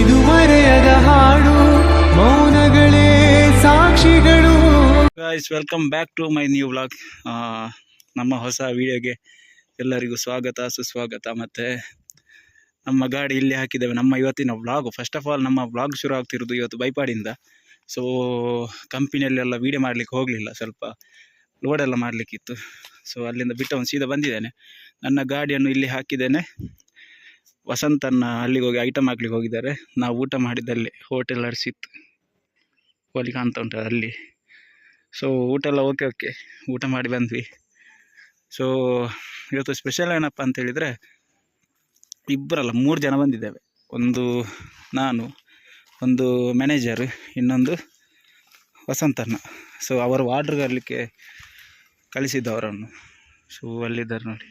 ಇದು ಮರೆಯದ ಹಾಡು, ಮೌನಗಳೇ ಸಾಕ್ಷಿಗಳು. Guys welcome back to my new vlog ನಮ್ಮ ಹೊಸ ವಿಡಿಯೋಗೆ ಎಲ್ಲರಿಗೂ ಸ್ವಾಗತ, ಸುಸ್ವಾಗತ. ಮತ್ತು ನಮ್ಮ ಗಾಡಿ ಇಲ್ಲಿ ಹಾಕಿದ್ದೇವೆ. ನಮ್ಮ ಇವತ್ತಿನ ವ್ಲಾಗ್ ಫಸ್ಟ್ ಆಫ್ ಆಲ್ ನಮ್ಮ ವ್ಲಾಗ್ ಶುರು ಆಗ್ತಿರೋದು ಇವತ್ತು ಬೈಪಾಡಿಂದ ಸೊ ಕಂಪನಿಯಲ್ಲೆಲ್ಲ ವೀಡಿಯೋ ಮಾಡಲಿಕ್ಕೆ ಹೋಗಲಿಲ್ಲ. ಸ್ವಲ್ಪ ಲೋಡೆಲ್ಲ ಮಾಡಲಿಕ್ಕಿತ್ತು. ಸೊ ಅಲ್ಲಿಂದ ಬಿಟ್ಟು ಒಂದು ಸೀದಾ ಬಂದಿದ್ದೇನೆ. ನನ್ನ ಗಾಡಿಯನ್ನು ಇಲ್ಲಿ ಹಾಕಿದ್ದೇನೆ. ವಸಂತನ್ನ ಅಲ್ಲಿಗೆ ಹೋಗಿ ಐಟಮ್ ಹಾಕ್ಲಿಕ್ಕೆ ಹೋಗಿದ್ದಾರೆ. ನಾವು ಊಟ ಮಾಡಿದ್ದಲ್ಲಿ ಹೋಟೆಲ್ ಅರ್ಸಿತ್ತು. ಅಲ್ಲಿ ಕಾಣ್ತಾ ಉಂಟು ಅಲ್ಲಿ. ಸೊ ಊಟ ಎಲ್ಲ ಓಕೆ ಓಕೆ ಊಟ ಮಾಡಿ ಬಂದ್ವಿ. ಸೊ ಇವತ್ತು ಸ್ಪೆಷಲ್ ಏನಪ್ಪ ಅಂತ ಹೇಳಿದರೆ, ಇಬ್ಬರಲ್ಲ, ಮೂರು ಜನ ಬಂದಿದ್ದೇವೆ. ಒಂದು ನಾನು, ಒಂದು ಮ್ಯಾನೇಜರ್ ಇನ್ನೊಂದು ವಸಂತನ್ನ ಸೊ ಅವರು ವಾರ್ಡ್ರ್ ಕರಲಿಕ್ಕೆ ಕಳಿಸಿದ್ದು ಅವರನ್ನು. ಸೊ ಅಲ್ಲಿದ್ದಾರೆ ನೋಡಿ.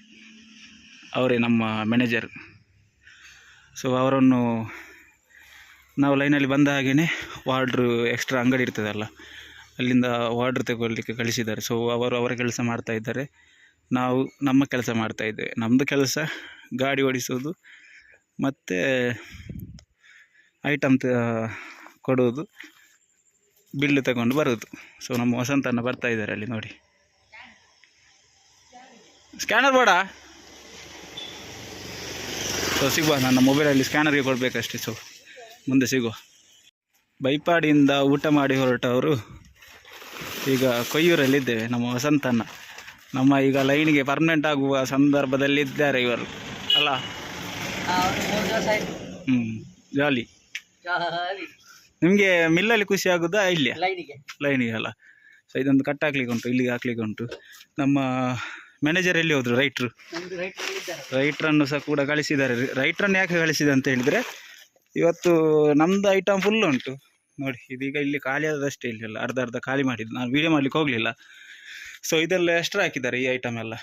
ಅವರೇ ನಮ್ಮ ಮ್ಯಾನೇಜರ್ ಸೊ ಅವರನ್ನು ನಾವು ಲೈನಲ್ಲಿ ಬಂದ ಹಾಗೆಯೇ ವಾರ್ಡ್ರು ಎಕ್ಸ್ಟ್ರಾ ಅಂಗಡಿ ಇರ್ತದಲ್ಲ, ಅಲ್ಲಿಂದ ವಾರ್ಡ್ರ್ ತಗೊಳ್ಳಿಕ್ಕೆ ಕಳಿಸಿದ್ದಾರೆ. ಸೊ ಅವರು ಅವರ ಕೆಲಸ ಮಾಡ್ತಾ ಇದ್ದಾರೆ. ನಾವು ನಮ್ಮ ಕೆಲಸ ಮಾಡ್ತಾ ಇದ್ದೇವೆ. ನಮ್ಮದು ಕೆಲಸ ಗಾಡಿ ಓಡಿಸೋದು ಮತ್ತು ಐಟಮ್ ತ, ಕೊಡೋದು ಬಿಲ್ ತಗೊಂಡು ಬರೋದು. ಸೊ ನಮ್ಮ ವಸಂತನ ಬರ್ತಾ ಇದ್ದಾರೆ ಅಲ್ಲಿ ನೋಡಿ. ಸ್ಕ್ಯಾನರ್ ಬೇಡ. ಸೊ ಸಿಗುವ ನನ್ನ ಮೊಬೈಲಲ್ಲಿ ಸ್ಕ್ಯಾನರ್ಗೆ ಕೊಡಬೇಕಷ್ಟೇ ಸೊ ಮುಂದೆ ಸಿಗುವ. ಬೈಪಾಡಿಯಿಂದ ಊಟ ಮಾಡಿ ಹೊರಟವರು ಈಗ ಕೊಯ್ಯೂರಲ್ಲಿದ್ದೇವೆ ನಮ್ಮ ವಸಂತನ ನಮ್ಮ ಈಗ ಲೈನಿಗೆ ಪರ್ಮನೆಂಟ್ ಆಗುವ ಸಂದರ್ಭದಲ್ಲಿದ್ದಾರೆ ಇವರು. ಅಲ್ಲ? ಹ್ಞೂ ಜಾಲಿ. ನಿಮಗೆ ಮಿಲ್ಲಲ್ಲಿ ಖುಷಿ ಆಗುದಾ ಇಲ್ಲಿ ಲೈನಿಗೆ ಲೈನಿಗೆ ಅಲ್ಲ? ಸೊ ಇದೊಂದು ಕಟ್ ಹಾಕ್ಲಿಕ್ಕೆ ಉಂಟು ಇಲ್ಲಿಗೆ ಹಾಕ್ಲಿಕ್ಕೆ ಉಂಟು ನಮ್ಮ ಮ್ಯಾನೇಜರ್ ಎಲ್ಲಿ ಹೋದ್ರು? ರೈಟ್ರು ರೈಟ್ರನ್ನು ಸಹ ಕೂಡ ಕಳಿಸಿದ್ದಾರೆ ರೈಟ್ರನ್ನು ಯಾಕೆ ಕಳಿಸಿದೆ ಅಂತ ಹೇಳಿದರೆ ಇವತ್ತು ನಮ್ಮದು ಐಟಮ್ ಫುಲ್ ಉಂಟು. ನೋಡಿ ಇದೀಗ ಇಲ್ಲಿ ಖಾಲಿ ಆದದಷ್ಟೇ ಇಲ್ಲ ಅರ್ಧ ಅರ್ಧ ಖಾಲಿ ಮಾಡಿದ್ದು. ನಾನು ವೀಡಿಯೋ ಮಾಡ್ಲಿಕ್ಕೆ ಹೋಗಲಿಲ್ಲ. ಸೊ ಇದೆಲ್ಲ ಎಕ್ಸ್ಟ್ರಾ ಹಾಕಿದ್ದಾರೆ ಈ ಐಟಮ್ ಎಲ್ಲ.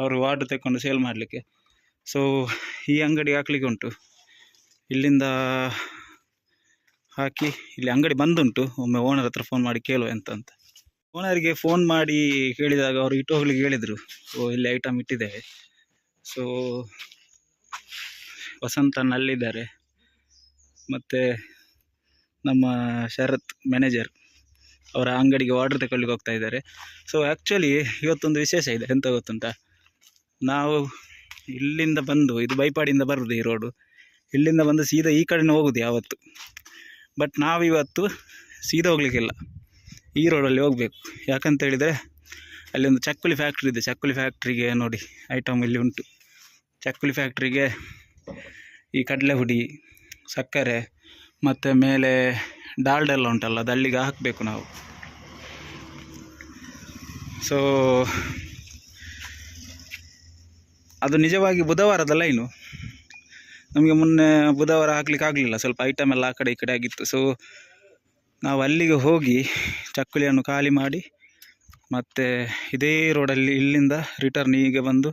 ಅವರು ವಾರ್ಡ್ ತೆಕ್ಕೊಂಡು ಸೇಲ್ ಮಾಡಲಿಕ್ಕೆ. ಸೊ ಈ ಅಂಗಡಿ ಹಾಕ್ಲಿಕ್ಕೆ ಉಂಟು. ಇಲ್ಲಿಂದ ಹಾಕಿ ಇಲ್ಲಿ ಅಂಗಡಿ ಬಂದುಂಟು. ಒಮ್ಮೆ ಓನರ್ ಹತ್ರ ಫೋನ್ ಮಾಡಿ ಕೇಳುವ ಎಂತ ಅಂತ. ಓನರಿಗೆ ಫೋನ್ ಮಾಡಿ ಕೇಳಿದಾಗ ಅವರು ಇಟ್ಟು ಹೋಗ್ಲಿಕ್ಕೆ ಹೇಳಿದರು. ಸೊ ಇಲ್ಲಿ ಐಟಮ್ ಇಟ್ಟಿದ್ದೇವೆ ಸೊ ವಸಂತನಲ್ಲಿದ್ದಾರೆ. ಮತ್ತು ನಮ್ಮ ಶರತ್ ಮ್ಯಾನೇಜರ್ ಅವರ ಅಂಗಡಿಗೆ ಆರ್ಡ್ರ್ ತಗೊಳ್ಳಿಕ್ಕೆ ಹೋಗ್ತಾ ಇದ್ದಾರೆ. ಸೊ ಆ್ಯಕ್ಚುಲಿ ಇವತ್ತೊಂದು ವಿಶೇಷ ಇದೆ. ಎಂತ ಗೊತ್ತುಂಟ? ನಾವು ಇಲ್ಲಿಂದ ಬಂದು, ಇದು ಬೈಪಾಡಿಂದ ಬರೋದು ಈ ರೋಡು ಇಲ್ಲಿಂದ ಬಂದು ಸೀದಾ ಈ ಕಡೆನೇ ಹೋಗೋದು ಯಾವತ್ತು. ಬಟ್ ನಾವಿವತ್ತು ಸೀದಾ ಹೋಗ್ಲಿಕ್ಕಿಲ್ಲ. ಈ ರೋಡಲ್ಲಿ ಹೋಗಬೇಕು. ಯಾಕಂತ ಹೇಳಿದರೆ, ಅಲ್ಲಿ ಒಂದು ಚಕ್ಕುಲಿ ಫ್ಯಾಕ್ಟ್ರಿ ಇದೆ. ಚಕ್ಕುಲಿ ಫ್ಯಾಕ್ಟ್ರಿಗೆ ನೋಡಿ ಐಟಮ್ ಇಲ್ಲಿ ಉಂಟು. ಚಕ್ಕುಲಿ ಫ್ಯಾಕ್ಟ್ರಿಗೆ ಈ ಕಡಲೆ ಹುಡಿ ಸಕ್ಕರೆ, ಮತ್ತು ಮೇಲೆ ಡಾಲ್ಡೆಲ್ಲ ಉಂಟಲ್ಲ, ಅದು ಅಲ್ಲಿಗೆ ಹಾಕಬೇಕು ನಾವು. ಸೊ ಅದು ನಿಜವಾಗಿ ಬುಧವಾರದ ಲೈನು ನಮಗೆ ಮೊನ್ನೆ ಬುಧವಾರ ಹಾಕ್ಲಿಕ್ಕೆ ಆಗಲಿಲ್ಲ ಸ್ವಲ್ಪ ಐಟಮ್ ಎಲ್ಲ ಆ ಕಡೆ ಈ ಕಡೆ ಆಗಿತ್ತು. ಸೊ ನಾವು ಅಲ್ಲಿಗೆ ಹೋಗಿ ಚಕ್ಕುಲಿಯನ್ನು ಖಾಲಿ ಮಾಡಿ ಮತ್ತೆ ಇದೇ ರೋಡಲ್ಲಿ ಇಲ್ಲಿಂದ ರಿಟರ್ನ್ ಹೀಗೆ ಬಂದು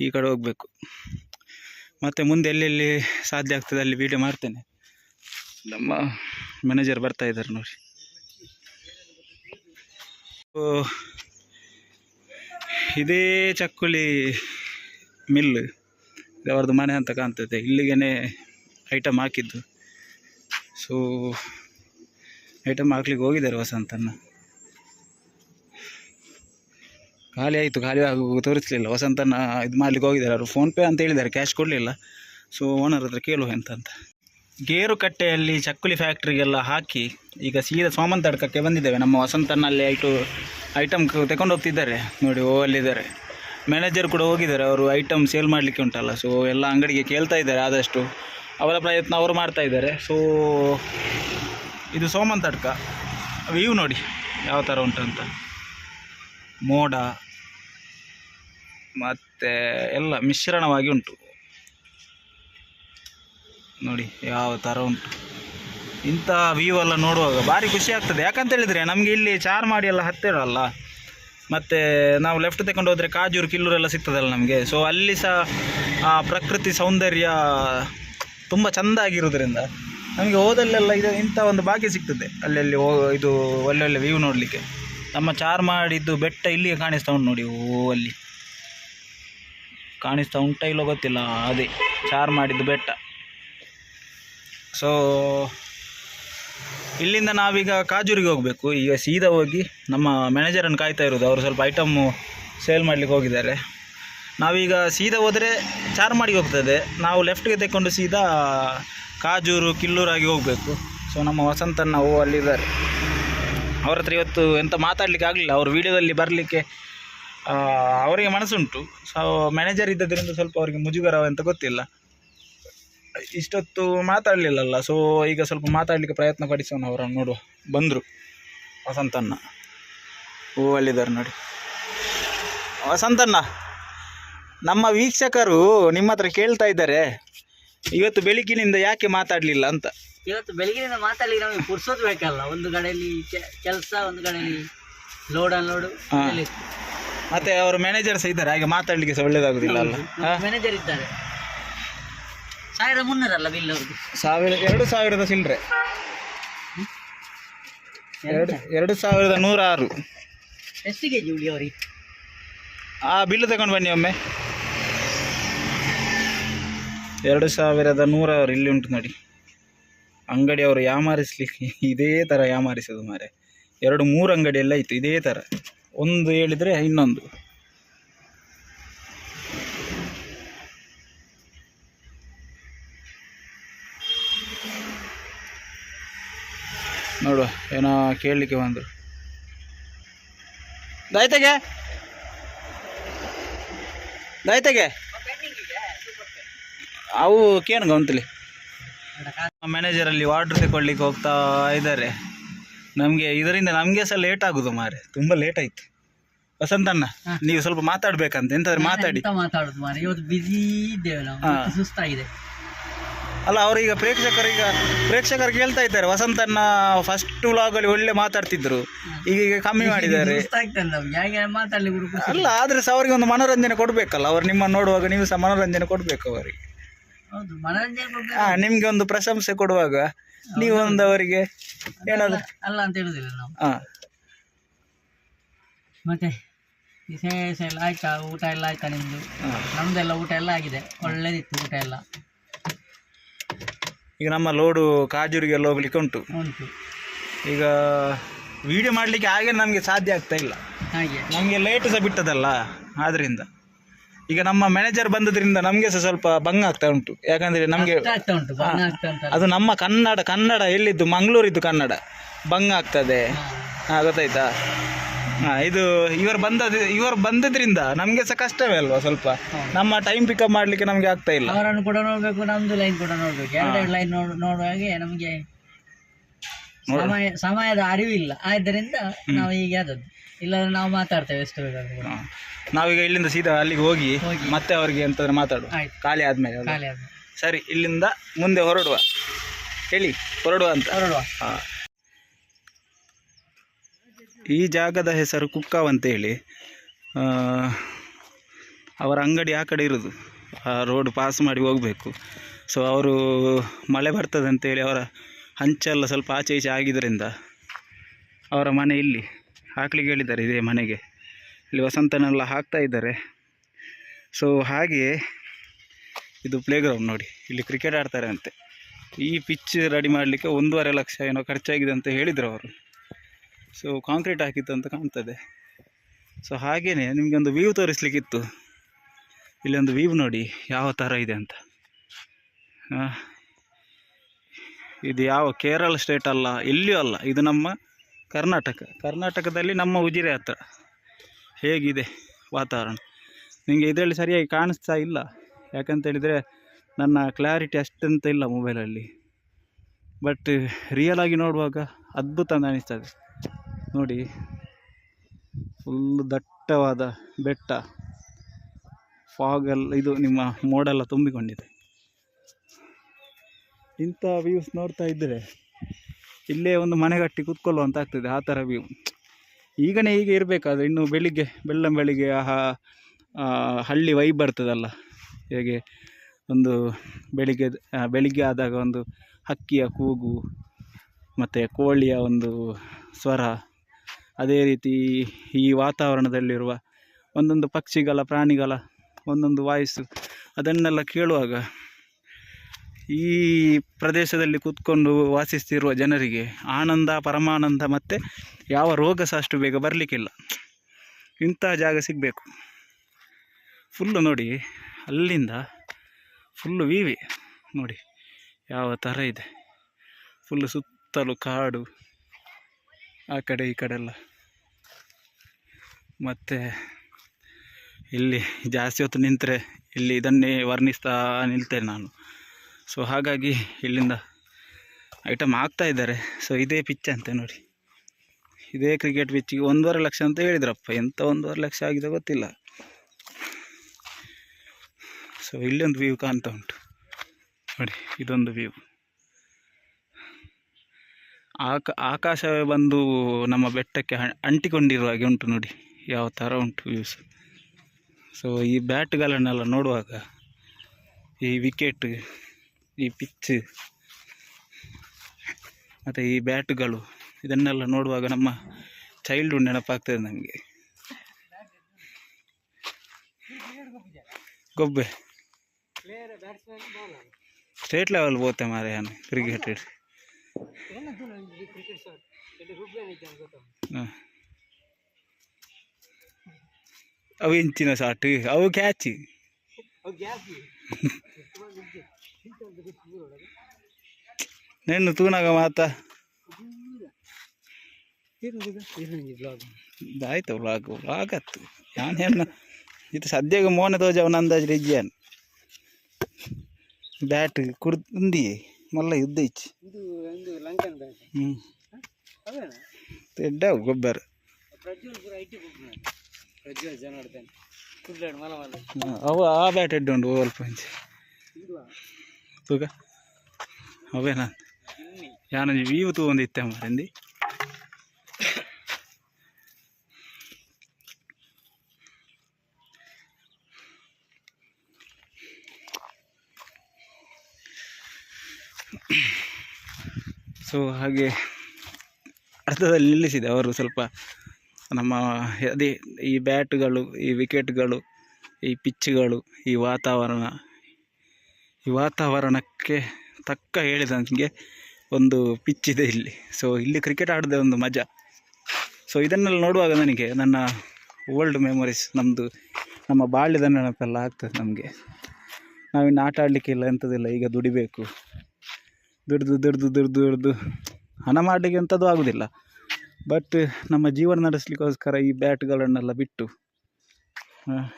ಈ ಕಡೆ ಹೋಗಬೇಕು. ಮತ್ತು ಮುಂದೆ ಎಲ್ಲೆಲ್ಲಿ ಸಾಧ್ಯ ಆಗ್ತದೆ ಅಲ್ಲಿ ವೀಡಿಯೋ ಮಾಡ್ತೇನೆ. ನಮ್ಮ ಮ್ಯಾನೇಜರ್ ಬರ್ತಾ ಇದ್ದಾರೆ ನೋಡಿ. ಇದೇ ಚಕ್ಕುಲಿ ಮಿಲ್ ಅವ್ರದ್ದು ಮನೆ ಅಂತ ಕಾಣ್ತದೆ. ಇಲ್ಲಿಗೇ ಐಟಮ್ ಹಾಕಿದ್ದು. ಸೊ ಐಟಮ್ ಹಾಕ್ಲಿಕ್ಕೆ ಹೋಗಿದ್ದಾರೆ ವಸಂತನ್ನು ಖಾಲಿ ಆಯಿತು, ಖಾಲಿ ಆಗಿ, ತೋರಿಸಲಿಲ್ಲ. ವಸಂತನ ಇದು ಮಾಡ್ಲಿಕ್ಕೆ ಹೋಗಿದ್ದಾರೆ. ಅವರು ಫೋನ್ಪೇ ಅಂತ ಹೇಳಿದ್ದಾರೆ ಕ್ಯಾಶ್ ಕೊಡಲಿಲ್ಲ. ಸೊ ಓನರ್ ಹತ್ರ ಕೇಳು ಎಂತಂತ. ಗೇರು ಕಟ್ಟೆಯಲ್ಲಿ ಚಕ್ಕುಲಿ ಫ್ಯಾಕ್ಟ್ರಿಗೆಲ್ಲ ಹಾಕಿ, ಈಗ ಸೀದಾ ಸೋಮನ್ ತಡ್ಕಕ್ಕೆ ಬಂದಿದ್ದೇವೆ. ನಮ್ಮ ವಸಂತನಲ್ಲಿ ಐಟು ಐಟಮ್ ತಗೊಂಡು ಹೋಗ್ತಿದ್ದಾರೆ. ನೋಡಿ, ಓ ಅಲ್ಲಿದ್ದಾರೆ. ಮ್ಯಾನೇಜರ್ ಕೂಡ ಹೋಗಿದ್ದಾರೆ. ಅವರು ಐಟಮ್ ಸೇಲ್ ಮಾಡಲಿಕ್ಕೆ ಉಂಟಲ್ಲ. ಸೊ ಎಲ್ಲ ಅಂಗಡಿಗೆ ಕೇಳ್ತಾ ಇದ್ದಾರೆ ಆದಷ್ಟು. ಅವರ ಪ್ರಯತ್ನ ಅವರು ಮಾಡ್ತಾ ಇದ್ದಾರೆ. ಸೊ ಇದು ಸೋಮನ್ ತಡ್ಕ ವ್ಯೂ ನೋಡಿ, ಯಾವ ಥರ ಉಂಟಂತ ಮೋಡ, ಮತ್ತು ಎಲ್ಲ ಮಿಶ್ರಣವಾಗಿ ಉಂಟು. ನೋಡಿ, ಯಾವ ಥರ ಉಂಟು. ಇಂಥ ವ್ಯೂ ಎಲ್ಲ ನೋಡುವಾಗ ಭಾರಿ ಖುಷಿ ಆಗ್ತದೆ. ಯಾಕಂತ ಹೇಳಿದರೆ, ನಮಗೆ ಇಲ್ಲಿ ಚಾರ್ ಮಾಡಿ ಎಲ್ಲ ಹತ್ತಿರ ಅಲ್ಲ ಮತ್ತು ನಾವು ಲೆಫ್ಟ್ ತಗೊಂಡು ಹೋದರೆ ಕಾಜೂರು ಕಿಲ್ಲೂರೆಲ್ಲ ಸಿಗ್ತದಲ್ಲ ನಮಗೆ. ಸೊ ಅಲ್ಲಿ ಸಹ ಪ್ರಕೃತಿ ಸೌಂದರ್ಯ ತುಂಬ ಚೆಂದ ಆಗಿರೋದ್ರಿಂದ ನಮಗೆ ಹೋದಲ್ಲೆಲ್ಲ ಇದು ಇಂಥ ಒಂದು ಭಾಗ್ಯ ಸಿಗ್ತದೆ. ಅಲ್ಲಲ್ಲಿ ಹೋ ಇದು ಒಳ್ಳೊಳ್ಳೆ ವ್ಯೂ ನೋಡಲಿಕ್ಕೆ. ನಮ್ಮ ಚಾರ್ ಮಾಡಿದ್ದು ಬೆಟ್ಟ ಇಲ್ಲಿಗೆ ಕಾಣಿಸ್ತಾ ಉಂಟು ನೋಡಿ, ಓ ಅಲ್ಲಿ. ಕಾಣಿಸ್ತಾ ಉಂಟ ಇಲ್ಲೋ ಗೊತ್ತಿಲ್ಲ, ಅದೇ ಚಾರ್ ಮಾಡಿದ್ದು ಬೆಟ್ಟ. ಸೊ ಇಲ್ಲಿಂದ ನಾವೀಗ ಕಾಜೂರಿಗೆ ಹೋಗಬೇಕು. ಈಗ ಸೀದಾ ಹೋಗಿ ನಮ್ಮ ಮ್ಯಾನೇಜರನ್ನು ಕಾಯ್ತಾ ಇರೋದು. ಅವರು ಸ್ವಲ್ಪ ಐಟಮ್ಮು ಸೇಲ್ ಮಾಡಲಿಕ್ಕೆ ಹೋಗಿದ್ದಾರೆ. ನಾವೀಗ ಸೀದಾ ಹೋದರೆ ಚಾರ್ಮಾಡಿಗೆ ಹೋಗ್ತದೆ. ನಾವು ಲೆಫ್ಟ್ಗೆ ತೆಕ್ಕೊಂಡು ಸೀದಾ ಕಾಜೂರು ಕಿಲ್ಲೂರಾಗಿ ಹೋಗಬೇಕು. ಸೊ ನಮ್ಮ ವಸಂತಣ್ಣ ಓ ಅಲ್ಲಿದ್ದಾರೆ. ಅವ್ರ ಹತ್ರ ಇವತ್ತು ಎಂತ ಮಾತಾಡಲಿಕ್ಕೆ ಆಗಲಿಲ್ಲ. ಅವ್ರ ವೀಡಿಯೋದಲ್ಲಿ ಬರಲಿಕ್ಕೆ ಅವರಿಗೆ ಮನಸ್ಸುಂಟು. ಸೊ ಮ್ಯಾನೇಜರ್ ಇದ್ದದ್ರಿಂದ ಸ್ವಲ್ಪ ಅವರಿಗೆ ಮುಜುಗರ ಅಂತ ಗೊತ್ತಿಲ್ಲ. ಇಷ್ಟೊತ್ತು ಮಾತಾಡಲಿಲ್ಲಲ್ಲ. ಸೊ ಈಗ ಸ್ವಲ್ಪ ಮಾತಾಡಲಿಕ್ಕೆ ಪ್ರಯತ್ನ ಪಡಿಸೋಣ ಅವರನ್ನು ನೋಡು ಬಂದರು ವಸಂತಣ್ಣ. ಹೂ ಅಲ್ಲಿದ್ದಾರೆ ನೋಡಿ. ವಸಂತಣ್ಣ, ನಮ್ಮ ವೀಕ್ಷಕರು ನಿಮ್ಮ ಹತ್ರ ಕೇಳ್ತಾ ಇದ್ದಾರೆ. ಇವತ್ತು ಬೆಳಗಿನಿಂದ ಯಾಕೆ ಮಾತಾಡ್ಲಿಲ್ಲ ಅಂತ? ಇವತ್ತು ಬೆಳಗಿನಿಂದ ಮಾತಾಡಿ ನಮಗೆ ಪುರ್ಸೋದು ಬೇಕಲ್ಲ ಒಂದು ಕಡೆಯಲ್ಲಿ ಕೆಲಸ ಒಂದು ಕಡೆಯಲ್ಲಿ ಲೋಡ್ ಅನ್ಲೋಡು ಹಾ. ಮತ್ತೆ ಅವರು ಮ್ಯಾನೇಜರ್ ಸಹ ಇದ್ದಾರೆ. ಹಾಗೆ ಮಾತಾಡ್ಲಿಕ್ಕೆ ಸಹ ಒಳ್ಳೇದಾಗುದಿಲ್ಲ ಅಲ್ಲ? ಹಾ? ಮ್ಯಾನೇಜರ್ ಇದ್ದಾರೆ. ಸಾವಿರದ ಮುನ್ನೂರಲ್ಲ ಬಿಲ್ ಅವ್ರದ್ದು ಸಾವಿರ ಎರಡು ಸಾವಿರದ ಚಿಲ್ಲರೆ ಎರಡು ಎರಡು ಸಾವಿರದ ನೂರ ಆರು ಎಷ್ಟು ಕೆ ಜಿ ಉಳಿ ಅವ್ರಿಗೆ? ಆ ಬಿಲ್ ತಗೊಂಡು ಬನ್ನಿ ಒಮ್ಮೆ. ಎರಡು ಸಾವಿರದ ನೂರವರು ಇಲ್ಲಿ ಉಂಟು ನೋಡಿ. ಅಂಗಡಿ ಅವರು ಯಾಮಾರಿಸ್ಲಿಕ್ಕೆ ಇದೇ ಥರ ಯಾಮಾರಿಸೋದು ಮಾರೆ ಎರಡು ಮೂರು ಅಂಗಡಿ ಎಲ್ಲ ಇತ್ತು, ಇದೇ ಥರ ಒಂದು ಹೇಳಿದರೆ ಇನ್ನೊಂದು. ನೋಡುವ, ಏನೋ ಕೇಳಲಿಕ್ಕೆ ಬಂದರು. ದಾಯ್ತೆಗೆ ದಾಯ್ತೆಗೆ ಅವು ಕೇನು ಮ್ಯಾನೇಜರ್ ಮ್ಯಾನೇಜರಲ್ಲಿ ವಾರ್ಡ್ರ್ ತಗೊಳ್ಳಿಕ್ಕೆ ಹೋಗ್ತಾ ಇದ್ದಾರೆ. ನಮಗೆ ಇದರಿಂದ ನಮಗೆ ಸಹ ಲೇಟ್ ಆಗೋದು ಮಾರೆ ತುಂಬ ಲೇಟ್ ಆಯ್ತು. ವಸಂತಣ್ಣ. ನೀವು ಸ್ವಲ್ಪ ಮಾತಾಡ್ಬೇಕಂತ ಎಂತಾದ್ರೆ ಮಾತಾಡಿ. ಮಾತಾಡೋದು ಮಾರೆ ಇವತ್ತು ಬಿಸಿ ಇದ್ದೇವೆ ನಾವು ಸುಸ್ತಾಗಿದೆ. ಅಲ್ಲ ಅವರೀಗ ಪ್ರೇಕ್ಷಕರೀಗ ಪ್ರೇಕ್ಷಕರು ಕೇಳ್ತಾ ಇದ್ದಾರೆ ವಸಂತಣ್ಣ ಫಸ್ಟ್ ವ್ಲಾಗಲ್ಲಿ ಒಳ್ಳೆ ಮಾತಾಡ್ತಿದ್ರು. ಈಗ ಈಗ ಕಮ್ಮಿ ಮಾಡಿದ್ದಾರೆ. ಅಲ್ಲ ಆದ್ರೆ ಸಹ ಅವರಿಗೆ ಒಂದು ಮನೋರಂಜನೆ ಕೊಡ್ಬೇಕಲ್ಲ. ಅವ್ರು ನಿಮ್ಮನ್ನು ನೋಡುವಾಗ ನೀವು ಸಹ ಮನೋರಂಜನೆ ಕೊಡ್ಬೇಕು ಅವರಿಗೆ. ನಿಮ್ಗೆ ಒಂದು ಪ್ರಶಂಸೆ ಕೊಡುವಾಗ ನೀವು ಒಂದು ಅವರಿಗೆ ಏನಾದ್ರು ಅಲ್ಲ ಅಂತ ಹೇಳುದಿಲ್ಲ ನಾವು. ಹಾ ಮತ್ತೆ ವಿಶೇಷ ಎಲ್ಲ ಆಯ್ತಾ? ಊಟ ಎಲ್ಲ ಆಯ್ತಾ ನಿಮ್ದು. ನಮ್ದೆಲ್ಲ ಊಟ ಎಲ್ಲ ಆಗಿದೆ. ಒಳ್ಳೇದಿತ್ತು ಊಟ ಎಲ್ಲ. ಈಗ ನಮ್ಮ ಲೋಡು ಕಾಜೂರಿಗೆಲ್ಲ ಹೋಗ್ಲಿಕ್ಕೆ ಉಂಟು. ಉಂಟು. ಈಗ ವಿಡಿಯೋ ಮಾಡಲಿಕ್ಕೆ ಹಾಗೆ ನಮಗೆ ಸಾಧ್ಯ ಆಗ್ತಾ ಇಲ್ಲ. ಹಾಗೆ. ನಮಗೆ ಲೇಟ್ ಸಹ ಬಿಟ್ಟದಲ್ಲ ಆದ್ರಿಂದ. ಈಗ ನಮ್ಮ ಮ್ಯಾನೇಜರ್ ಬಂದದ್ರಿಂದ ನಮಗೆ ಸಹ ಸ್ವಲ್ಪ ಭಂಗ ಆಗ್ತಾ ಉಂಟು. ಯಾಕಂದ್ರೆ ನಮಗೆ ಆಗ್ತಾ ಉಂಟು ಆಗ್ತಾ ಅದು ನಮ್ಮ ಕನ್ನಡ ಕನ್ನಡ ಎಲ್ಲಿದ್ದು? ಮಂಗಳೂರಿದ್ದು ಕನ್ನಡ. ಭಂಗ ಆಗ್ತದೆ. ಹಾ. ಗೊತ್ತಾಯ್ತಾ? ಹಾ ಇದು ಇವರು ಬಂದ ಇವರು ಬಂದದ್ರಿಂದ ನಮಗೆ ಸಹ ಕಷ್ಟವೇ ಅಲ್ವಾ ಸ್ವಲ್ಪ. ನಮ್ಮ ಟೈಮ್ ಪಿಕಪ್ ಮಾಡ್ಲಿಕ್ಕೆ ನಮಗೆ ಆಗ್ತಾ ಇಲ್ಲ. ಅವರನ್ನು ಕೂಡ ನೋಡ್ಬೇಕು ನಮ್ದು ಲೈನ್ ಕೂಡ ನೋಡ್ಬೇಕು. ಎರಡೆರಡು ಲೈನ್ ನೋಡ್ ನೋಡುವಾಗೆ ನಮಗೆ ಸಮಯ ಸಮಯದ ಅರಿವು ಇಲ್ಲ ಆದ್ದರಿಂದ ನಾವು ಹೀಗೆ ಆದದ್ದು. ಇಲ್ಲಾದ್ರೆ ನಾವು ಮಾತಾಡ್ತೇವೆ ಎಷ್ಟು ಬೇಕಾದ್ರೂ. ನಾವೀಗ ಇಲ್ಲಿಂದ ಸೀದಾ ಅಲ್ಲಿಗೆ ಹೋಗಿ ಹೋಗಿ. ಮತ್ತೆ ಅವ್ರಿಗೆ ಎಂತಾದ್ರೆ ಮಾತಾಡುವ. ಆಯ್ತು. ಖಾಲಿ ಆದ್ಮೇಲೆ ಅಲ್ವಾ? ಖಾಲಿ ಆದ್ಮೇಲೆ. ಸರಿ ಇಲ್ಲಿಂದ ಮುಂದೆ ಹೊರಡುವ. ಹೇಳಿ ಹೊರಡುವ ಅಂತ. ಹೊರಡುವ. ಹಾ. ಈ ಜಾಗದ ಹೆಸರು ಕುಕ್ಕಾವ್ ಅಂತ ಹೇಳಿ. ಆ, ಅವರ ಅಂಗಡಿ ಆ ಕಡೆ ಇರೋದು. ಆ ರೋಡ್ ಪಾಸ್ ಮಾಡಿ ಹೋಗಬೇಕು. ಸೊ ಅವರು ಮಳೆ ಬರ್ತದೆ ಅಂತೇಳಿ ಅವರ ಹಂಚೆಲ್ಲ ಸ್ವಲ್ಪ ಆಚೆ ಈಚೆ ಆಗಿದ್ದರಿಂದ ಅವರ ಮನೆ ಇಲ್ಲಿ. ಹಾಕ್ಲಿಕ್ಕೆ ಹೇಳಿದ್ದಾರೆ ಇದೇ ಮನೆಗೆ. ಇಲ್ಲಿ ವಸಂತನೆಲ್ಲ ಹಾಕ್ತಾ ಇದ್ದಾರೆ. ಸೊ ಹಾಗೆಯೇ ಇದು ಪ್ಲೇಗ್ರೌಂಡ್ ನೋಡಿ, ಇಲ್ಲಿ ಕ್ರಿಕೆಟ್ ಆಡ್ತಾರೆ ಅಂತೆ. ಈ ಪಿಚ್ ರೆಡಿ ಮಾಡಲಿಕ್ಕೆ ಒಂದೂವರೆ ಲಕ್ಷ ಏನೋ ಖರ್ಚಾಗಿದೆ ಅಂತ ಹೇಳಿದರು ಅವರು. ಸೊ ಕಾಂಕ್ರೀಟ್ ಹಾಕಿತ್ತು ಅಂತ ಕಾಣ್ತದೆ. ಸೊ ಹಾಗೇ ನಿಮಗೆ ಒಂದು ವ್ಯೂ ತೋರಿಸ್ಲಿಕ್ಕಿತ್ತು. ಇಲ್ಲಿ ಒಂದು ವ್ಯೂ ನೋಡಿ, ಯಾವ ಥರ ಇದೆ ಅಂತ. ಇದು ಯಾವ ಕೇರಳ ಸ್ಟೇಟ್ ಅಲ್ಲ ಎಲ್ಲಿಯೂ ಅಲ್ಲ, ಇದು ನಮ್ಮ ಕರ್ನಾಟಕ. ಕರ್ನಾಟಕದಲ್ಲಿ ನಮ್ಮ ಉಜಿರೆ ಹತ್ರ. ಹೇಗಿದೆ ವಾತಾವರಣ? ನಿಮಗೆ ಇದರಲ್ಲಿ ಸರಿಯಾಗಿ ಕಾಣಿಸ್ತಾ ಇಲ್ಲ. ಯಾಕಂತೇಳಿದರೆ ನನ್ನ ಕ್ಲಾರಿಟಿ ಅಷ್ಟಂತ ಇಲ್ಲ ಮೊಬೈಲಲ್ಲಿ ಬಟ್ ರಿಯಲಾಗಿ ನೋಡುವಾಗ ಅದ್ಭುತ ಅಂತ ಅನಿಸ್ತದೆ. ನೋಡಿ ಫುಲ್ ದಟ್ಟವಾದ ಬೆಟ್ಟ. ಫಾಗೆಲ್ಲ ಇದು ನಿಮ್ಮ ಮೋಡೆಲ್ಲ ತುಂಬಿಕೊಂಡಿದೆ. ಇಂಥ ವ್ಯೂಸ್ ನೋಡ್ತಾ ಇದ್ದರೆ ಇಲ್ಲೇ ಒಂದು ಮನೆ ಕಟ್ಟಿ ಕೂತ್ಕೊಳ್ಳುವ ಅಂತ ಆಗ್ತದೆ ಆ ಥರ ವ್ಯೂ ಈಗನೇ ಹೀಗೆ ಇರಬೇಕಾದ್ರೆ ಇನ್ನು ಬೆಳಿಗ್ಗೆ, ಬೆಳ್ಳಂ ಬೆಳಿಗ್ಗೆ ಆ ಆ, ಹಳ್ಳಿ ವೈ ಬರ್ತದಲ್ಲ. ಹೇಗೆ ಒಂದು ಬೆಳಿಗ್ಗೆ ಬೆಳಿಗ್ಗೆ ಆದಾಗ ಒಂದು ಹಕ್ಕಿಯ ಕೂಗು, ಮತ್ತು ಕೋಳಿಯ ಒಂದು ಸ್ವರ, ಅದೇ ರೀತಿ ಈ ವಾತಾವರಣದಲ್ಲಿರುವ ಒಂದೊಂದು ಪಕ್ಷಿಗಳ, ಪ್ರಾಣಿಗಳ, ಒಂದೊಂದು ವಾಯ್ಸು ಅದನ್ನೆಲ್ಲ ಕೇಳುವಾಗ ಈ ಪ್ರದೇಶದಲ್ಲಿ ಕೂತ್ಕೊಂಡು ವಾಸಿಸ್ತಿರುವ ಜನರಿಗೆ ಆನಂದ, ಪರಮಾನಂದ ಮತ್ತು ಯಾವ ರೋಗ ಸಹ ಅಷ್ಟು ಬೇಗ ಬರಲಿಕ್ಕಿಲ್ಲ. ಇಂಥ ಜಾಗ ಸಿಗಬೇಕು. ಫುಲ್ಲು ನೋಡಿ, ಅಲ್ಲಿಂದ ಫುಲ್ಲು ವಿವಿ. ನೋಡಿ, ಯಾವ ಥರ ಇದೆ. ಫುಲ್ಲು ಸುತ್ತಲೂ ಕಾಡು, ಆ ಕಡೆ ಈ ಕಡೆ ಎಲ್ಲ. ಮತ್ತು ಇಲ್ಲಿ ಜಾಸ್ತಿ ಹೊತ್ತು ನಿಂತರೆ ಇಲ್ಲಿ ಇದನ್ನೇ ವರ್ಣಿಸ್ತಾ ನಿಲ್ತೇನೆ ನಾನು. ಸೊ ಹಾಗಾಗಿ ಇಲ್ಲಿಂದ ಐಟಮ್ ಆಗ್ತಾ ಇದ್ದಾರೆ. ಸೊ ಇದೇ ಪಿಚ್ ಅಂತೆ ನೋಡಿ. ಇದೇ ಕ್ರಿಕೆಟ್ ಪಿಚ್ಚಿಗೆ ಒಂದೂವರೆ ಲಕ್ಷ ಅಂತ ಹೇಳಿದ್ರಪ್ಪ. ಎಂಥ ಒಂದೂವರೆ ಲಕ್ಷ ಆಗಿದೆ ಗೊತ್ತಿಲ್ಲ. ಸೊ ಇಲ್ಲೊಂದು ವ್ಯೂ ಕಾಣ್ತಾ ಉಂಟು. ನೋಡಿ, ಇದೊಂದು ವ್ಯೂ ಆಕ, ಆಕಾಶವೇ ಬಂದು ನಮ್ಮ ಬೆಟ್ಟಕ್ಕೆ ಅಂಟಿಕೊಂಡಿರುವ ಹಾಗೆ ಉಂಟು ನೋಡಿ. ಯಾವ ಥರ ಉಂಟು ವ್ಯೂಸ್ ಸೊ ಈ ಬ್ಯಾಟ್ಗಳನ್ನೆಲ್ಲ ನೋಡುವಾಗ ಈ ವಿಕೆಟ್ ಈ ಪಿಚ್ ಮತ್ತು ಈ ಬ್ಯಾಟ್ಗಳು ಇದನ್ನೆಲ್ಲ ನೋಡುವಾಗ ನಮ್ಮ ಚೈಲ್ಡ್ಹುಡ್ ನೆನಪಾಗ್ತದೆ ನಮಗೆ. ಗೊಬ್ಬೆ. ಸ್ಟೇಟ್ ಲೆವೆಲ್ ಹೋಗ್ತೆ ಮಾರೆ ನಾನು ಕ್ರಿಕೆಟ್ ಹಾಂ. ಅವು ಇಂಚಿನ ಶಾಟ್ ಅವು ಕ್ಯಾಚಿ ನೆನ್ನು ತೂನಾಗ ಮಾತ. ಆಯ್ತು ವ್ಲಾಗ್ ವ್ಲಾಗ್ ಆತು ನಾನು ಹೆಣ್ಣು ಇದು ಸದ್ಯಕ್ಕೆ ಮೋನೆ ತೋಜವನ ಅಂದಾಜು ರಿಜ್ಜಾನ್ ಬ್ಯಾಟ್ ಕುಡ್ದಿ ಮಲ್ಲ ಯುದ್ಧ ಇಚ್ಚಿ. ಹ್ಞೂ ಅವೇನಾ ಗೊಬ್ಬರ. ಅವ ಆ ಬ್ಯಾಟ್ ಎಡ್ಡು ಉಂಡು ಓವಲ್ ಪಂಚ್. ತೂಗ ಅವೇನಾ ಇನ್ನಿ ಯಾನ ವೀವು ತೂ ಒಂದು ಇತ್ತೆ ಮಾರಿಂದಿ ಸೊ ಹಾಗೆ ಅರ್ಥದಲ್ಲಿ ನಿಲ್ಲಿಸಿದೆ ಅವರು ಸ್ವಲ್ಪ ನಮ್ಮ ಅದೇ ಈ ಬ್ಯಾಟ್ಗಳು, ಈ ವಿಕೆಟ್ಗಳು ಈ ಪಿಚ್ಗಳು ಈ ವಾತಾವರಣ. ಈ ವಾತಾವರಣಕ್ಕೆ ತಕ್ಕ ಹೇಳಿದಂಗೆ ಒಂದು ಪಿಚ್ ಇದೆ ಇಲ್ಲಿ. ಸೊ ಇಲ್ಲಿ ಕ್ರಿಕೆಟ್ ಆಡೋದೇ ಒಂದು ಮಜಾ. ಸೊ ಇದನ್ನೆಲ್ಲ ನೋಡುವಾಗ ನನಗೆ ನನ್ನ ಓಲ್ಡ್ ಮೆಮೊರೀಸ್ ನಮ್ಮದು ನಮ್ಮ ಬಾಲ್ಯದ ನೆನಪೆಲ್ಲ ಆಗ್ತದೆ ನಮಗೆ. ನಾವಿನ್ನು ಆಟ ಆಡಲಿಕ್ಕೆ ಇಲ್ಲ, ಎಂಥದ್ದಿಲ್ಲ, ಈಗ ದುಡಿಬೇಕು. ದುಡ್ದು ದುಡ್ದು ದುಡ್ದು ದುಡ್ದು. ಹಣ ಮಾಡಲಿಕ್ಕೆ ಎಂಥದ್ದು ಆಗೋದಿಲ್ಲ. ಬಟ್ ನಮ್ಮ ಜೀವನ ನಡೆಸಲಿಕ್ಕೋಸ್ಕರ ಈ ಬ್ಯಾಟ್ಗಳನ್ನೆಲ್ಲ ಬಿಟ್ಟು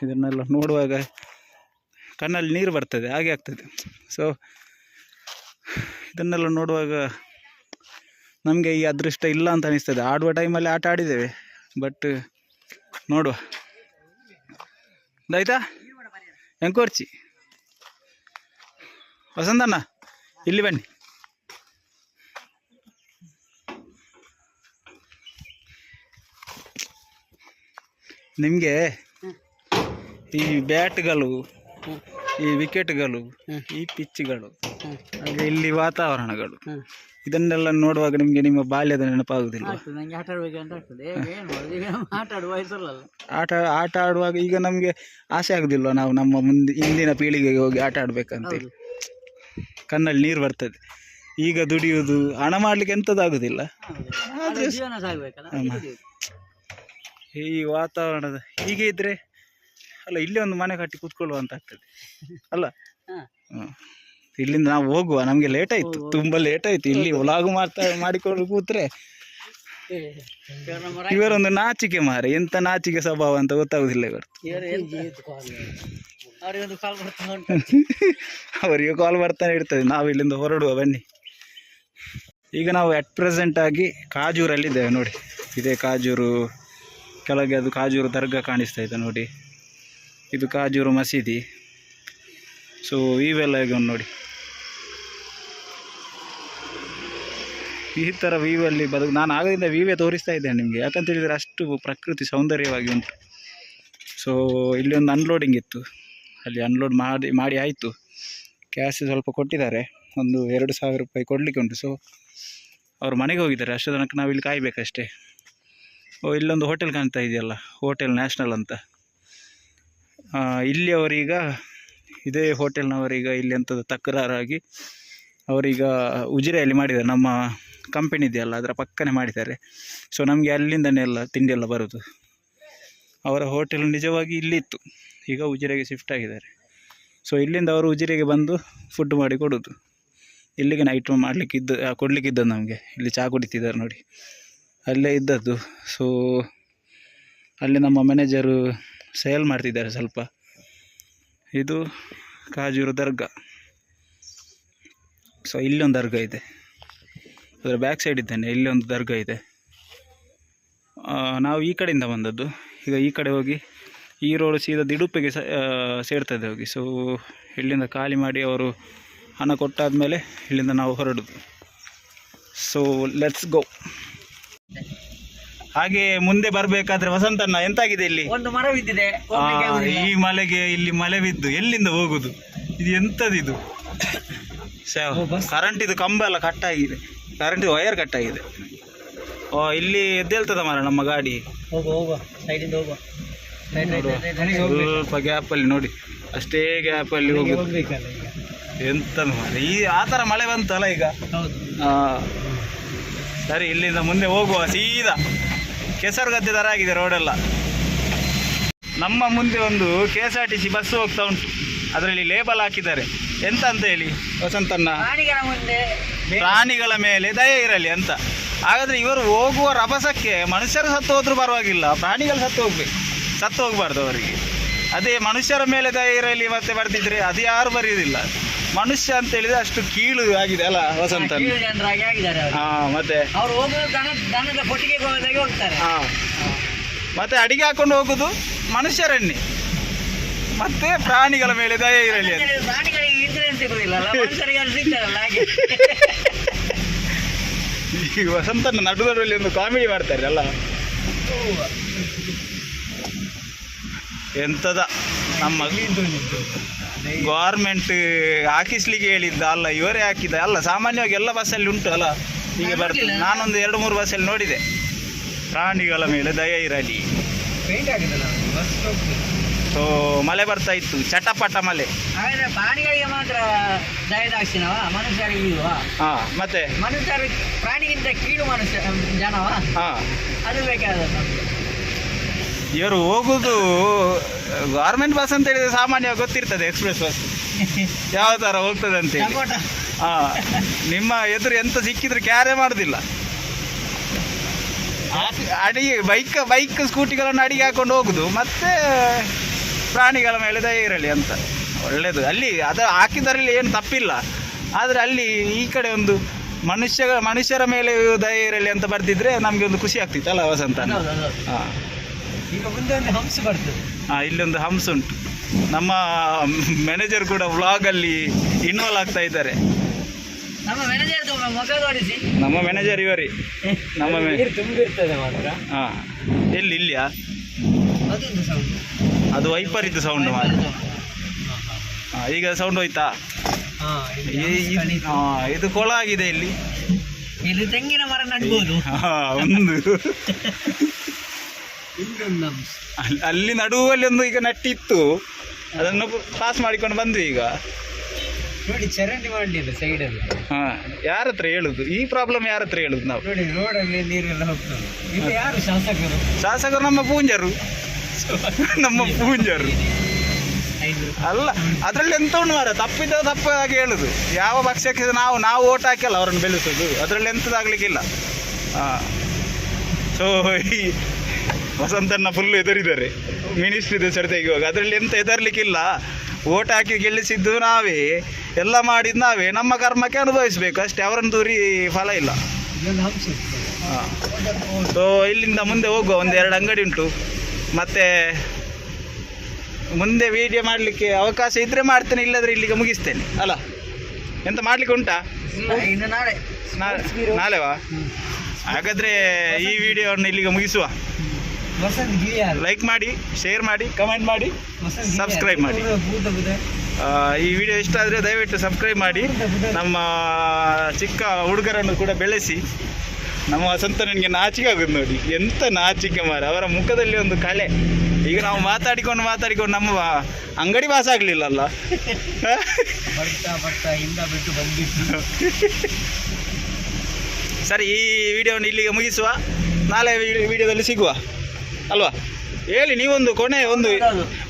ಇದನ್ನೆಲ್ಲ ನೋಡುವಾಗ ಕಣ್ಣಲ್ಲಿ ನೀರು ಬರ್ತದೆ, ಹಾಗೆ ಆಗ್ತದೆ. ಸೊ ಇದನ್ನೆಲ್ಲ ನೋಡುವಾಗ ನಮಗೆ ಈ ಅದೃಷ್ಟ ಇಲ್ಲ ಅಂತ ಅನಿಸ್ತದೆ. ಆಡುವ ಟೈಮಲ್ಲಿ ಆಟ ಆಡಿದ್ದೇವೆ ಬಟ್ ನೋಡುವ. ಆಯ್ತಾ? ಎಂಕೋರ್ಚಿ. ವಸಂತಣ್ಣ, ಇಲ್ಲಿ ಬನ್ನಿ. ನಿಮಗೆ ಈ ಬ್ಯಾಟ್ಗಳು ಈ ವಿಕೆಟ್ಗಳು ಈ ಪಿಚ್ಗಳು ಹಾಗೆ ಇಲ್ಲಿ ವಾತಾವರಣಗಳು. ಇದನ್ನೆಲ್ಲ ನೋಡುವಾಗ ನಿಮಗೆ ನಿಮ್ಮ ಬಾಲ್ಯದ ನೆನಪಾಗುವುದಿಲ್ಲ ಆಟ ಆಡ್ಬೇಕಂತ ಆಗ್ತದೆ. ಏ, ಏನ್ ಮಾಡುದು? ಈಗ ಆಟ ಆಡುವ ವಯಸ್ಸಲ್ಲ ಆಟ ಆಟ ಆಡುವಾಗ ಈಗ ನಮಗೆ ಆಸೆ ಆಗುದಿಲ್ಲ ನಾವು ನಮ್ಮ ಮುಂದೆ ಇಂದಿನ ಪೀಳಿಗೆಗೆ ಹೋಗಿ ಆಟ ಆಡ್ಬೇಕಂತ. ಕಣ್ಣಲ್ಲಿ ನೀರು ಬರ್ತದೆ. ಈಗ ದುಡಿಯುವುದು ಹಣ ಮಾಡ್ಲಿಕ್ಕೆ ಎಂಥದ್ದಾಗುವುದಿಲ್ಲ ಜೀವನ ಸಾಗ್ಬೇಕಲ್ಲ ಈ ವಾತಾವರಣದ ಹೀಗೆ ಇದ್ರೆ ಅಲ್ಲ ಇಲ್ಲೇ ಒಂದು ಮನೆ ಕಟ್ಟಿ ಕೂತ್ಕೊಳ್ಳುವ ಅಂತ ಆಗ್ತದೆ. ಅಲ್ಲ? ಇಲ್ಲಿಂದ ನಾವು ಹೋಗುವ ನಮಗೆ ಲೇಟ್ ಆಯ್ತು ತುಂಬಾ ಲೇಟ್ ಆಯ್ತು. ಇಲ್ಲಿ ಒಲಾಗು ಮಾಡ್ತಾ ಮಾಡಿಕೊಂಡು ಕೂತ್ರೆ ಇವರೊಂದು ನಾಚಿಕೆ ಮಾರೆ. ಎಂತ ನಾಚಿಕೆ ಸ್ವಭಾವ ಅಂತ ಗೊತ್ತಾಗುದಿಲ್ಲ ಇವರು ಅವರಿಗೆ ಕಾಲ್ ಬರ್ತಾನೆ ಇರ್ತದೆ. ನಾವು ಇಲ್ಲಿಂದ ಹೊರಡುವ ಬನ್ನಿ. ಈಗ ನಾವು ಅಟ್ ಪ್ರೆಸೆಂಟ್ ಆಗಿ ಕಾಜೂರಲ್ಲಿದ್ದೇವೆ ನೋಡಿ. ಇದೇ ಕಾಜೂರು ಕೆಳಗೆ ಅದು ಕಾಜೂರು ದರ್ಗಾ ಕಾಣಿಸ್ತಾ ಇದೆ ನೋಡಿ. ಇದು ಕಾಜೂರು ಮಸೀದಿ. ಸೊ ಇವೆಲ್ಲ ಈಗ ಒಂದು ನೋಡಿ. ಈ ಥರ ವೀವಲ್ಲಿ ಬದುಕು ನಾನು ಆಗದಿಂದ ವಿವೆ ತೋರಿಸ್ತಾ ಇದ್ದೇನೆ ನಿಮಗೆ. ಯಾಕಂತ ಹೇಳಿದರೆ ಅಷ್ಟು ಪ್ರಕೃತಿ ಸೌಂದರ್ಯವಾಗಿ ಉಂಟು. ಸೊ ಇಲ್ಲಿ ಒಂದು ಅನ್ಲೋಡಿಂಗ್ ಇತ್ತು. ಅಲ್ಲಿ ಅನ್ಲೋಡ್ ಮಾಡಿ ಮಾಡಿ ಆಯಿತು. ಕ್ಯಾಶ್ ಸ್ವಲ್ಪ ಕೊಟ್ಟಿದ್ದಾರೆ. ಒಂದು ಎರಡು ಸಾವಿರ ರೂಪಾಯಿ ಕೊಡಲಿಕ್ಕೆ ಉಂಟು. ಸೊ ಅವ್ರು ಮನೆಗೆ ಹೋಗಿದ್ದಾರೆ. ಅಷ್ಟು ತನಕ ನಾವು ಇಲ್ಲಿ ಕಾಯಬೇಕಷ್ಟೇ. ಓ, ಇಲ್ಲೊಂದು ಹೋಟೆಲ್ ಕಾಣ್ತಾ ಇದೆಯಲ್ಲ? ಹೋಟೆಲ್ ನ್ಯಾಷನಲ್ ಅಂತ. ಆ, ಇಲ್ಲಿಯವರೀಗ ಇದೇ ಹೋಟೆಲ್ನವರೀಗ ಇಲ್ಲಿ ಎಂಥದ್ದು ತಕರಾರಾಗಿ ಅವರೀಗ ಉಜಿರೆಯಲ್ಲಿ ಮಾಡಿದ್ದಾರೆ. ನಮ್ಮ ಕಂಪನಿ ಇದೆಯಲ್ಲ ಅದರ ಪಕ್ಕನೇ ಮಾಡಿದ್ದಾರೆ. ಸೊ ನಮಗೆ ಅಲ್ಲಿಂದನೇ ಎಲ್ಲ ತಿಂಡಿ ಎಲ್ಲ ಬರೋದು. ಅವರ ಹೋಟೆಲ್ ನಿಜವಾಗಿ ಇಲ್ಲಿತ್ತು. ಈಗ ಉಜಿರೆಗೆ ಶಿಫ್ಟ್ ಆಗಿದ್ದಾರೆ. ಸೊ ಇಲ್ಲಿಂದ ಅವರು ಉಜಿರೆಗೆ ಬಂದು ಫುಡ್ ಮಾಡಿ ಕೊಡೋದು. ಇಲ್ಲಿಗೆ ನೈಟ್ ಮಾಡಲಿಕ್ಕಿದ್ದು ಕೊಡಲಿಕ್ಕಿದ್ದದ್ದು ನಮಗೆ. ಇಲ್ಲಿ ಚಹಾ ಕುಡಿತಿದ್ದಾರೆ ನೋಡಿ. ಅಲ್ಲೇ ಇದ್ದದ್ದು. ಸೊ ಅಲ್ಲಿ ನಮ್ಮ ಮ್ಯಾನೇಜರು ಸೇಲ್ ಮಾಡ್ತಿದ್ದಾರೆ ಸ್ವಲ್ಪ. ಇದು ಕಾಜೂರು ದರ್ಗಾ. ಸೊ ಇಲ್ಲೊಂದು ದರ್ಗಾ ಇದೆ. ಅದರ ಬ್ಯಾಕ್ ಸೈಡ್ ಇದ್ದೇನೆ ಇಲ್ಲಿ ಒಂದು ದರ್ಗಾ ಇದೆ. ನಾವು ಈ ಕಡೆಯಿಂದ ಬಂದದ್ದು. ಈಗ ಈ ಕಡೆ ಹೋಗಿ ಈ ರೋಡ್ ಸೀದಾ ದಿಡುಪಿಗೆ ಸೇರ್ತದೆ ಹೋಗಿ. ಸೊ ಇಲ್ಲಿಂದ ಖಾಲಿ ಮಾಡಿ ಅವರು ಹಣ ಕೊಟ್ಟಾದ ಮೇಲೆ ಇಲ್ಲಿಂದ ನಾವು ಹೊರಡೋದು. ಸೊ ಲೆಟ್ಸ್ ಗೋ ಹಾಗೆ ಮುಂದೆ ಬರಬೇಕಾದ್ರೆ ವಸಂತಣ್ಣ ಎಂತಾಗಿದೆ ಇಲ್ಲಿ? ಒಂದು ಮರ ಬಿದ್ದಿದೆ. ಆ, ಆಗುದಿಲ್ಲ. ಈ ಮಳೆಗೆ ಇಲ್ಲಿ ಮಳೆ ಬಿದ್ದು ಎಲ್ಲಿಂದ ಹೋಗುದು? ಇದು ಎಂತದಿದು ಕರೆಂಟ್ ಇದು ಕಂಬ ಎಲ್ಲ ಕಟ್ಟಾಗಿದೆ ಕರೆಂಟ್ ವೈರ್ ಕಟ್ಟಾಗಿದೆ ಓ ಇಲ್ಲಿ ಎದ್ದೇಳ್ತದ ಮರ ನಮ್ಮ ಗಾಡಿ? ಹೋಗುವ ಹೋಗುವ. ಸೈಡಿಂದ ಹೋಗುವ. ಸ್ವಲ್ಪ ಗ್ಯಾಪಲ್ಲಿ ನೋಡಿ. ಅಷ್ಟೇ ಗ್ಯಾಪಲ್ಲಿ ಹೋಗುದು. ಹೋಗ್ಬೇಕಲ್ಲ ಈಗ. ಎಂತ ಮರ ಈ ಆ ಥರ ಮಳೆ ಬಂತಲ್ಲ ಈಗ? ಹೌದು. ಆ, ಸರಿ ಇಲ್ಲಿಂದ ಮುಂದೆ ಹೋಗುವ ಸೀದಾ. ಕೆಸರು ಗದ್ದೆ ಥರ ಆಗಿದೆ ರೋಡೆಲ್ಲ ನಮ್ಮ ಮುಂದೆ ಒಂದು K S R T C bus ಹೋಗ್ತಾ ಉಂಟು. ಅದರಲ್ಲಿ ಲೇಬಲ್ ಹಾಕಿದ್ದಾರೆ. ಎಂತ ಅಂತ ಹೇಳಿ ವಸಂತಣ್ಣ? ಪ್ರಾಣಿಗಳ ಮುಂದೆ ಪ್ರಾಣಿಗಳ ಮೇಲೆ ದಯೆ ಇರಲಿ ಅಂತ. ಹಾಗಾದ್ರೆ ಇವರು ಹೋಗುವ ರಭಸಕ್ಕೆ ಮನುಷ್ಯರು ಸತ್ತು ಹೋದ್ರೂ ಪರವಾಗಿಲ್ಲ ಪ್ರಾಣಿಗಳು ಸತ್ತು ಹೋಗ್ಬೇಕು ಸತ್ತು ಹೋಗ್ಬಾರ್ದು ಅವರಿಗೆ. ಅದೇ ಮನುಷ್ಯರ ಮೇಲೆ ದಯೆ ಇರಲಿ ಮತ್ತೆ ಬರ್ತಿದ್ರೆ ಅದು ಯಾರು ಬರೆಯುವುದಿಲ್ಲ ಮನುಷ್ಯ ಅಂತ ಹೇಳಿದ್ರೆ ಅಷ್ಟು ಕೀಳು ಆಗಿದೆ ಅಲ್ಲ ವಸಂತ. ಜನರಾಗಿ ಆಗಿದ್ದಾರೆ ಅವರು. ಹಾ ಮತ್ತೆ? ಅವ್ರು ಹೋಗುದು ದನ ದನದ ಕೊಟ್ಟಿಗೆ ಹೋದಾಗೆ ಹೋಗ್ತಾರೆ. ಹಾ. ಮತ್ತೆ ಅಡಿಗೆ ಹಾಕೊಂಡು ಹೋಗುದು ಮನುಷ್ಯರನ್ನೇ. ಮತ್ತೆ ಪ್ರಾಣಿಗಳ ಮೇಲೆ ದಯೆ ಇರಲಿ ಅಂತ. ಪ್ರಾಣಿಗಳಿಗೆ ಇನ್ಸೂರೆನ್ಸ್ ಮನುಷ್ಯರಿಗೆ ಅದು ಸಿಗ್ತಾರಲ್ಲ ಹಾಗೆ. ಈ ವಸಂತನ ನಡು ನಡುವಲ್ಲಿ ಒಂದು ಕಾಮಿಡಿ ಮಾಡ್ತಾರೆ ಅಲ್ಲ. ಎಂತದ ನಮ್ಮ ಗೌರ್ಮೆಂಟ್ ಹಾಕಿಸ್ಲಿಕ್ಕೆ ಹೇಳಿದ್ದ ಅಲ್ಲ ಇವರೇ ಹಾಕಿದ್ದ ಅಲ್ಲ ಸಾಮಾನ್ಯವಾಗಿ ಎಲ್ಲ ಬಸ್ಸಲ್ಲಿ ಉಂಟು ಅಲ್ಲ ಹೀಗೆ ಬರ್ತದೆ. ನಾನೊಂದು ಎರಡು ಮೂರು ಬಸ್ಸಲ್ಲಿ ನೋಡಿದೆ. ಪ್ರಾಣಿಗಳ ಮೇಲೆ ದಯ ಇರಲಿ. ಸೊ ಮಳೆ ಬರ್ತಾ ಇತ್ತು ಚಟಪಟ ಮಳೆ. ಪ್ರಾಣಿಗಳಿಗೆ ಮಾತ್ರ ದಯದಾಕ್ಷಿಣವ ಮನುಷ್ಯರಿಗೆ ಇಲ್ವಾ? ಹಾ ಮತ್ತೆ? ಮನುಷ್ಯರು ಪ್ರಾಣಿಗಿಂತ ಕೀಳು ಮನುಷ್ಯ ಜನವಾ ಹಾ. ಅದು ನಮ್ಗೆ. ಇವರು ಹೋಗುದು ಗೌರ್ಮೆಂಟ್ ಬಸ್ ಅಂತ ಹೇಳಿದ್ರೆ ಸಾಮಾನ್ಯವಾಗಿ ಗೊತ್ತಿರ್ತದೆ ಎಕ್ಸ್ಪ್ರೆಸ್ ಬಸ್ ಯಾವ ಥರ ಹೋಗ್ತದೆ ಅಂತೇಳಿ ಹೇಳಿ. ಹಾ ನಿಮ್ಮ ಎದುರು ಎಂತ ಸಿಕ್ಕಿದ್ರೆ ಕ್ಯಾರೇ ಮಾಡುದಿಲ್ಲ. ಅಡಿಗೆ ಬೈಕ್ ಬೈಕ್ ಸ್ಕೂಟಿಗಳನ್ನು ಅಡಿಗೆ ಹಾಕೊಂಡು ಹೋಗುದು ಮತ್ತೆ ಪ್ರಾಣಿಗಳ ಮೇಲೆ ದಯ ಇರಲಿ ಅಂತ. ಒಳ್ಳೆಯದು ಅಲ್ಲಿ ಅದು ಹಾಕಿದರಲ್ಲಿ ಏನು ತಪ್ಪಿಲ್ಲ. ಆದರೆ ಅಲ್ಲಿ ಈ ಕಡೆ ಒಂದು ಮನುಷ್ಯ ಮನುಷ್ಯರ ಮೇಲೆ ದಯ ಇರಲಿ ಅಂತ ಬರ್ತಿದ್ರೆ ನಮಗೆ ಒಂದು ಖುಷಿ ಆಗ್ತಿತ್ತಲ್ಲ ವಸಂತ. ಹಾಂ ಈಗ ಮುಂದೆ ಒಂದು ಹಂಸ ಬರ್ತದೆ. ಹಾಂ ಇಲ್ಲೊಂದು ಹಂಸ ಉಂಟು. ನಮ್ಮ ಮ್ಯಾನೇಜರ್ ಕೂಡ ವ್ಲಾಗಲ್ಲಿ ಇನ್ವಾಲ್ವ್ ಆಗ್ತಾ ಇದ್ದಾರೆ. ನಮ್ಮ ಮ್ಯಾನೇಜರ್ ನಮ್ಮ ಮ್ಯಾನೇಜರ್ ಇವರಿ. ನಮ್ಮ ಮೆ- ನೀರು ತುಂಬಿರ್ತದೆ ಮಾತ್ರ. ಹಾಂ ಎಲ್ಲಿ ಇಲ್ಲಿಯಾ? ಅದೊಂದು ಸೌಂಡ್ ಅದು ಸೌಂಡ್ ಮಾತ್ರ. ಹಾಂ ಈಗ ಸೌಂಡ್ ಹೋಯ್ತಾ? ಹಾಂ ಇದು ಕೊಳ ಆಗಿದೆ ಇಲ್ಲಿ. ಇಲ್ಲಿ ತೆಂಗಿನ ಮರ ನಡ್ಬೋದು. ಹಾ, ಒಂದು. ಅಲ್ಲಿ- ನಡುವಲ್ಲಿ ಒಂದು ಈಗ ನಟ್ಟಿತ್ತು. ಅದನ್ನು ಪಾಸ್ ಮಾಡಿಕೊಂಡು ಬಂದ್ವಿ ಈಗ. ನೋಡಿ ಚರಂಡಿ ಮಾಡಲಿಲ್ಲ ಸೈಡಲ್ಲಿ ಹಾ ಯಾರ ಹತ್ರ ಹೇಳುದು? ಈ ಪ್ರಾಬ್ಲಮ್ ಯಾರ ಹತ್ರ ಹೇಳುದು ನಾವು? ನೋಡಿ ರೋಡಲ್ಲಿ ನೀರೆಲ್ಲ ಹೋಗ್ತದೆ. ಯಾರು ಶಾಸಕರು? ಶಾಸಕರು ನಮ್ಮ ಪೂಂಜರು. ನಮ್ಮ ಪೂಂಜರು. ಅಲ್ಲ ಅದರಲ್ಲಿ ಎಂತ ಉಂಟು ಮಾರ ತಪ್ಪಿದ್ದ ತಪ್ಪಾಗಿ ಹೇಳುದು. ಯಾವ ಪಕ್ಷಕ್ಕೆ ನಾವು ನಾವು ಓಟ್ ಹಾಕಿಲ್ಲ ಅವರನ್ನು ಬೆಳೆಸೋದು. ಅದರಲ್ಲಿ ಎಂತದಾಗ್ಲಿಕ್ಕಿಲ್ಲ. ಹಾಂ. ಸೊ ಈ ವಸಂತನ್ನ ಫುಲ್ ಎದುರಿದ್ದಾರೆ ಮಿನಿಸ್ಟ್ರಿದ ಸರ್ ತೆಗೆಯುವಾಗ ಅದರಲ್ಲಿ ಎಂತ ಎದರ್ಲಿಕ್ಕಿಲ್ಲ ಓಟ್ ಹಾಕಿ ಗೆಲ್ಲಿಸಿದ್ದು ನಾವೇ. ಎಲ್ಲ ಮಾಡಿದ್ದು ನಾವೇ. ನಮ್ಮ ಕರ್ಮಕ್ಕೆ ಅನುಭವಿಸ್ಬೇಕು. ಅಷ್ಟೇ ಅವರನ್ನು ದೂರಿ ಫಲ ಇಲ್ಲ. ಹಾಂ. ಸೊ ಇಲ್ಲಿಂದ ಮುಂದೆ ಹೋಗುವ. ಒಂದು ಎರಡು ಅಂಗಡಿ ಉಂಟು. ಮತ್ತೆ ಮುಂದೆ ವಿಡಿಯೋ ಮಾಡಲಿಕ್ಕೆ ಅವಕಾಶ ಇದ್ದರೆ ಮಾಡ್ತೇನೆ ಇಲ್ಲದ್ರೆ ಇಲ್ಲಿಗೆ ಮುಗಿಸ್ತೇನೆ. ಅಲ್ಲ ಎಂತ ಮಾಡಲಿಕ್ಕೆ ಉಂಟಾ? ನಾಳೆ. ನಾಳೆ ನಾಳೆವಾ? ಹಾಗಾದರೆ ಈ ವಿಡಿಯೋವನ್ನು ಇಲ್ಲಿಗೆ ಮುಗಿಸುವ. ಲೈಕ್ ಮಾಡಿ ಶೇರ್ ಮಾಡಿ ಕಮೆಂಟ್ ಮಾಡಿ ಸಬ್ಸ್ಕ್ರೈಬ್ ಮಾಡಿ. ಈ ವಿಡಿಯೋ ಇಷ್ಟ ಆದರೆ ದಯವಿಟ್ಟು ಸಬ್ಸ್ಕ್ರೈಬ್ ಮಾಡಿ. ನಮ್ಮ ಚಿಕ್ಕ ಹುಡುಗರನ್ನು ಕೂಡ ಬೆಳೆಸಿ. ನಮ್ಮ ವಸಂತ ನನಗೆ ನಾಚಿಕೆ ಆಗುತ್ತೆ ನೋಡಿ. ಎಂತ ನಾಚಿಕೆ ಮಾರ ಅವರ ಮುಖದಲ್ಲಿ ಒಂದು ಕಳೆ. ಈಗ ನಾವು ಮಾತಾಡಿಕೊಂಡು ಮಾತಾಡಿಕೊಂಡು ನಮ್ಮ ಅಂಗಡಿ ವಾಸ ಆಗ್ಲಿಲ್ಲಲ್ಲ. ಸರಿ ಈ ವಿಡಿಯೋವನ್ನು ಇಲ್ಲಿಗೆ ಮುಗಿಸುವ. ನಾಳೆ ವಿಡಿಯೋದಲ್ಲಿ ಸಿಗುವ. ಅಲ್ವಾ? ಹೇಳಿ ನೀವೊಂದು ಕೊನೆ ಒಂದು.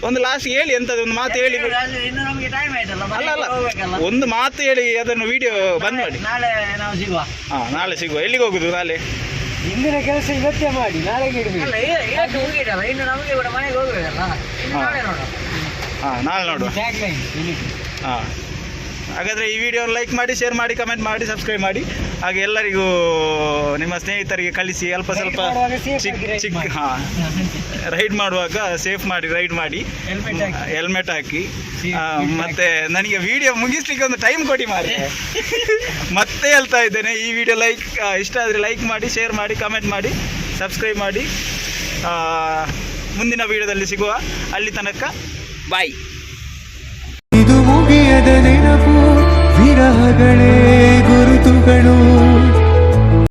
ಒಂದು ಲಾಸ್ಟ್ ಹೇಳಿ ಎಂತದ್ದು ಒಂದು ಮಾತು ಹೇಳಿ. ಅಲ್ಲಿ ಇನ್ನು ನಮ್ಗೆ ಟೈಮ್ ಆಯ್ತಲ್ಲ ಅಲ್ಲ ಅಲ್ಲ. ಒಂದು ಮಾತು ಹೇಳಿ ಅದನ್ನು ವಿಡಿಯೋ ಬಂದ್ ಮಾಡಿ. ನಾಳೆ ನಾವು ಸಿಗುವ. ಹಾ ನಾಳೆ ಸಿಗುವ. ಎಲ್ಲಿಗೆ ಹೋಗುದು ನಾಳೆ? ಇಂದಿನ ಕೆಲಸ ಇವತ್ತೇ ಮಾಡಿ ನಾಳೆಗೆ ಇಡಬೇಕು. ಇನ್ನು ನಮಗೆ ಕೂಡ ಮನೆಗೆ ಹೋಗ್ಬೇಕಲ್ಲ. ನಾಳೆ ನೋಡುವ. ಹಾ ನಾಳೆ ನೋಡುವ. ಟ್ಯಾಗ್ ಹಾಗಾದರೆ ಈ ವಿಡಿಯೋ ಲೈಕ್ ಮಾಡಿ ಶೇರ್ ಮಾಡಿ ಕಮೆಂಟ್ ಮಾಡಿ ಸಬ್ಸ್ಕ್ರೈಬ್ ಮಾಡಿ. ಹಾಗೆ ಎಲ್ಲರಿಗೂ ನಿಮ್ಮ ಸ್ನೇಹಿತರಿಗೆ ಕಳಿಸಿ ಅಲ್ಪ ಸ್ವಲ್ಪ ಚಿಕ್ಕ ಚಿಕ್ಕ. ಹಾಂ. ರೈಡ್ ಮಾಡುವಾಗ ಸೇಫ್ ಮಾಡಿ ರೈಡ್ ಮಾಡಿ. ಹೆಲ್ಮೆಟ್ ಹಾಕಿ. ಮತ್ತೆ ನನಗೆ ವಿಡಿಯೋ ಮುಗಿಸ್ಲಿಕ್ಕೆ ಒಂದು ಟೈಮ್ ಕೊಡಿ ಮಾಡಿ ಮತ್ತೆ ಹೇಳ್ತಾ ಇದ್ದೇನೆ ಈ ವಿಡಿಯೋ ಲೈಕ್ ಇಷ್ಟ ಆದರೆ ಲೈಕ್ ಮಾಡಿ ಶೇರ್ ಮಾಡಿ ಕಮೆಂಟ್ ಮಾಡಿ ಸಬ್ಸ್ಕ್ರೈಬ್ ಮಾಡಿ. ಆ, ಮುಂದಿನ ವಿಡಿಯೋದಲ್ಲಿ ಸಿಗುವ ಅಲ್ಲಿ ತನಕ ಬಾಯ್ ಇದು ಮುಗಿಯದ ನೆನಪು ವಿರಹಗಳೇ.